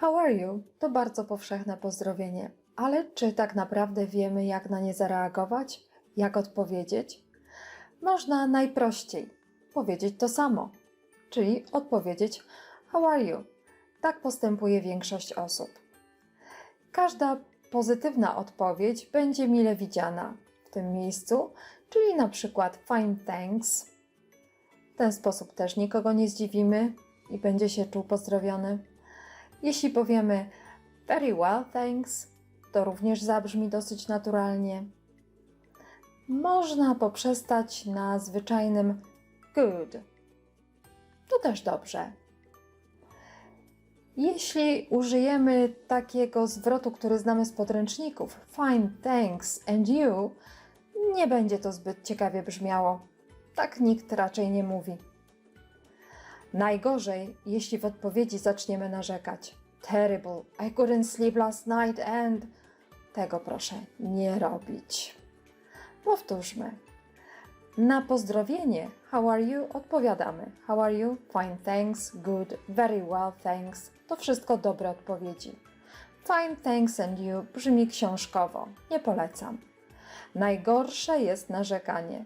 How are you? To bardzo powszechne pozdrowienie, ale czy tak naprawdę wiemy, jak na nie zareagować? Jak odpowiedzieć? Można najprościej powiedzieć to samo, czyli odpowiedzieć How are you? Tak postępuje większość osób. Każda pozytywna odpowiedź będzie mile widziana w tym miejscu, czyli na przykład fine thanks. W ten sposób też nikogo nie zdziwimy i będzie się czuł pozdrowiony. Jeśli powiemy very well, thanks, to również zabrzmi dosyć naturalnie. Można poprzestać na zwyczajnym good. To też dobrze. Jeśli użyjemy takiego zwrotu, który znamy z podręczników, fine, thanks and you, nie będzie to zbyt ciekawie brzmiało. Tak nikt raczej nie mówi. Najgorzej, jeśli w odpowiedzi zaczniemy narzekać. Terrible, I couldn't sleep last night and. Tego proszę nie robić. Powtórzmy. Na pozdrowienie How are you odpowiadamy How are you? Fine, thanks, good, very well, thanks. To wszystko dobre odpowiedzi. Fine, thanks and you brzmi książkowo. Nie polecam. Najgorsze jest narzekanie.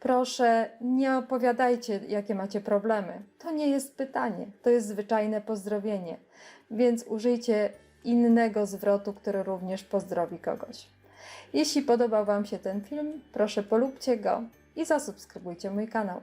Proszę, nie opowiadajcie, jakie macie problemy. To nie jest pytanie, to jest zwyczajne pozdrowienie, więc użyjcie innego zwrotu, który również pozdrowi kogoś. Jeśli podobał Wam się ten film, proszę polubcie go i zasubskrybujcie mój kanał.